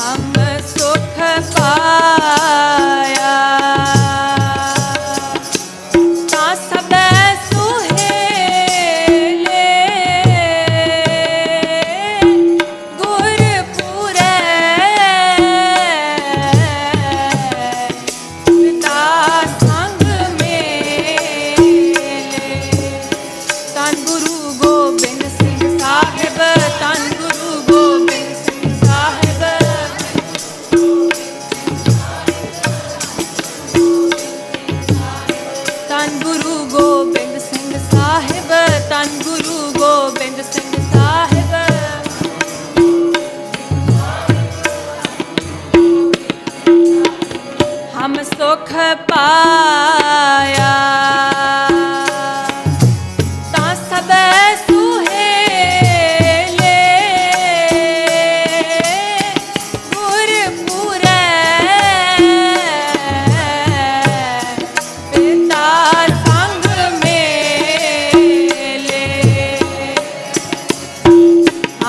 ਹਮ ਸੁਖ ਪਾ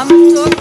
আমার চোখ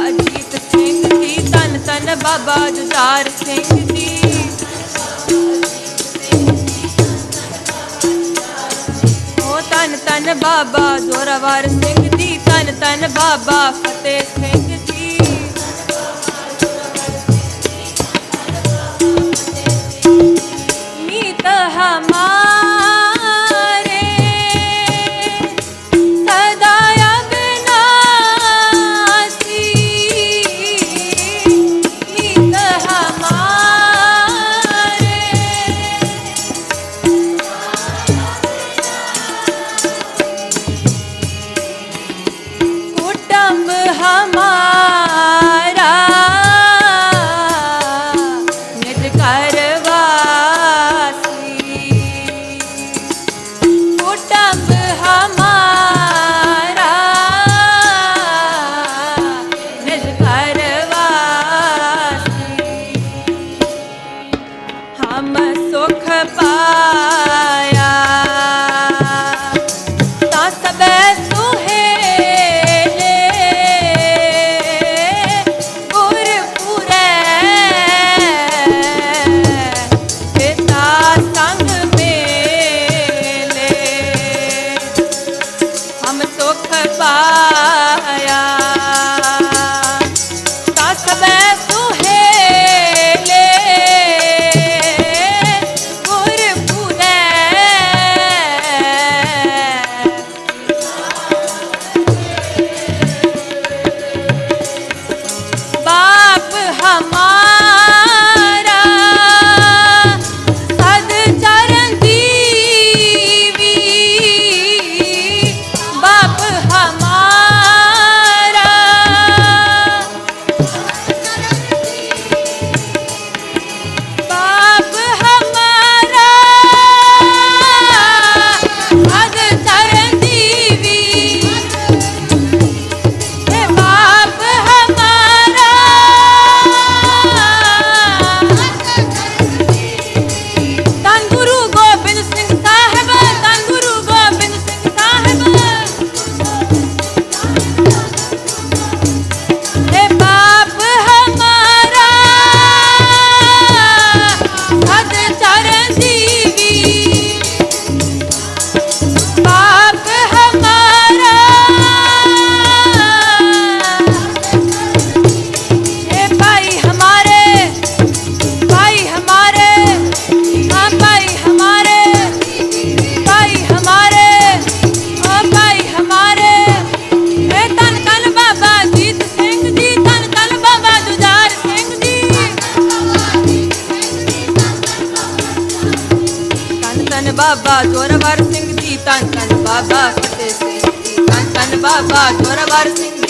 ਅਜੀਤ ਸਿੰਘ ਜੀ ਤਨ ਤਨ ਬਾਬਾ ਜੁਝਾਰ ਸਿੰਘ ਜੀ। ਓ ਤਨ ਤਨ ਬਾਬਾ ਜ਼ੋਰਾਵਰ ਸਿੰਘ ਜੀ ਤਨ ਤਨ ਬਾਬਾ ਫਤਿਹ ਜ਼ੋਰਵਰ ਸਿੰਘ ਜੀ ਤਨ ਤਨ ਬਾਬਾ ਫਤਿਹ ਸਿੰਘ ਜੀ ਤਨ ਤਨ ਬਾਬਾ ਜ਼ੋਰਵਰ ਸਿੰਘ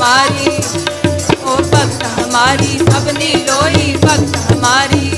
हमारी ओ भक्त हमारी अपनी लोई भक्त हमारी।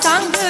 张。